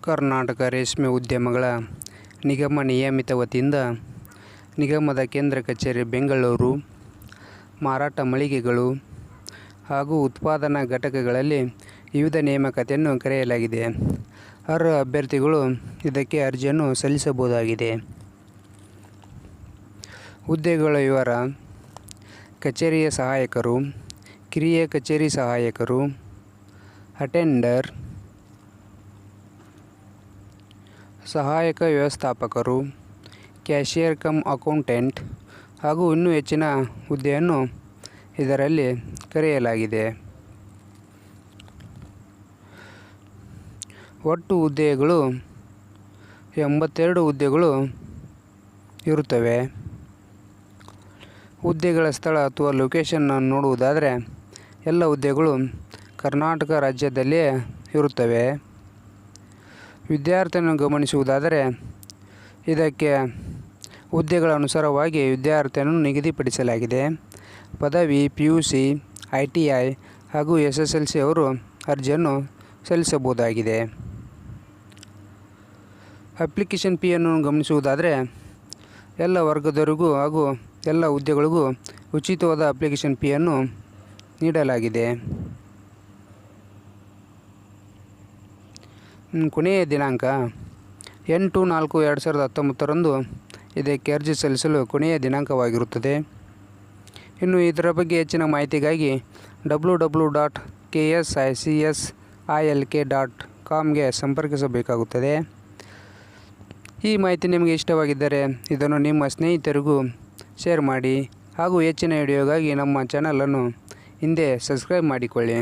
ಕರ್ನಾಟಕ ರೇಷ್ಮೆ ಉದ್ಯಮಗಳ ನಿಗಮ ನಿಯಮಿತ ವತಿಯಿಂದ ನಿಗಮದ ಕೇಂದ್ರ ಕಚೇರಿ ಬೆಂಗಳೂರು, ಮಾರಾಟ ಮಳಿಗೆಗಳು ಹಾಗೂ ಉತ್ಪಾದನಾ ಘಟಕಗಳಲ್ಲಿ ವಿವಿಧ ನೇಮಕತೆಯನ್ನು ಕರೆಯಲಾಗಿದೆ. ಅರ್ಹ ಅಭ್ಯರ್ಥಿಗಳು ಇದಕ್ಕೆ ಅರ್ಜಿಯನ್ನು ಸಲ್ಲಿಸಬಹುದಾಗಿದೆ. ಹುದ್ದೆಗಳ ವಿವರ. ಕಚೇರಿಯ ಸಹಾಯಕರು, ಕಿರಿಯ ಕಚೇರಿ ಸಹಾಯಕರು, ಅಟೆಂಡರ್ ಸಹಾಯಕ ವ್ಯವಸ್ಥಾಪಕರು ಕ್ಯಾಷಿಯರ್ ಕಮ್ ಅಕೌಂಟೆಂಟ್ ಹಾಗೂ ಇನ್ನೂ ಹೆಚ್ಚಿನ ಹುದ್ದೆಯನ್ನು ಇದರಲ್ಲಿ ಕರೆಯಲಾಗಿದೆ. ಒಟ್ಟು ಹುದ್ದೆಗಳು, ಎಂಬತ್ತೆರಡು ಹುದ್ದೆಗಳು ಇರುತ್ತವೆ. ಹುದ್ದೆಗಳ ಸ್ಥಳ ಅಥವಾ ಲೊಕೇಶನ್ ನೋಡುವುದಾದರೆ, ಎಲ್ಲ ಹುದ್ದೆಗಳು ಕರ್ನಾಟಕ ರಾಜ್ಯದಲ್ಲಿಯೇ ಇರುತ್ತವೆ. ವಿದ್ಯಾರ್ಥಿಯನ್ನು ಗಮನಿಸುವುದಾದರೆ, ಇದಕ್ಕೆ ಹುದ್ದೆಗಳ ಅನುಸಾರವಾಗಿ ವಿದ್ಯಾರ್ಥಿಯನ್ನು ನಿಗದಿಪಡಿಸಲಾಗಿದೆ. ಪದವಿ P U C I T I ಹಾಗೂ ಎಸ್ ಎಸ್ ಎಲ್ ಸಿ ಅವರು ಅರ್ಜಿಯನ್ನು ಸಲ್ಲಿಸಬಹುದಾಗಿದೆ. ಅಪ್ಲಿಕೇಶನ್ ಫೀಯನ್ನು ಗಮನಿಸುವುದಾದರೆ, ಎಲ್ಲ ವರ್ಗದವರಿಗೂ ಹಾಗೂ ಎಲ್ಲ ಹುದ್ದೆಗಳಿಗೂ ಉಚಿತವಾದ ಅಪ್ಲಿಕೇಶನ್ ಫೀಯನ್ನು ನೀಡಲಾಗಿದೆ. ಕೊನೆಯ ದಿನಾಂಕ ಎಂಟು ನಾಲ್ಕು ಎರಡು ಸಾವಿರದ ಹತ್ತೊಂಬತ್ತರಂದು ಇದಕ್ಕೆ ಅರ್ಜಿ ಸಲ್ಲಿಸಲು ಕೊನೆಯ ದಿನಾಂಕವಾಗಿರುತ್ತದೆ. ಇನ್ನು ಇದರ ಬಗ್ಗೆ ಹೆಚ್ಚಿನ ಮಾಹಿತಿಗಾಗಿ W W dot K S I C S I L K dot ಕಾಮ್ಗೆ ಸಂಪರ್ಕಿಸಬೇಕಾಗುತ್ತದೆ. ಈ ಮಾಹಿತಿ ನಿಮಗೆ ಇಷ್ಟವಾಗಿದ್ದರೆ ಇದನ್ನು ನಿಮ್ಮ ಸ್ನೇಹಿತರಿಗೂ ಶೇರ್ ಮಾಡಿ ಹಾಗೂ ಹೆಚ್ಚಿನ ವಿಡಿಯೋಗಾಗಿ ನಮ್ಮ ಚಾನಲನ್ನು ಹಿಂದೆ ಸಬ್ಸ್ಕ್ರೈಬ್ ಮಾಡಿಕೊಳ್ಳಿ.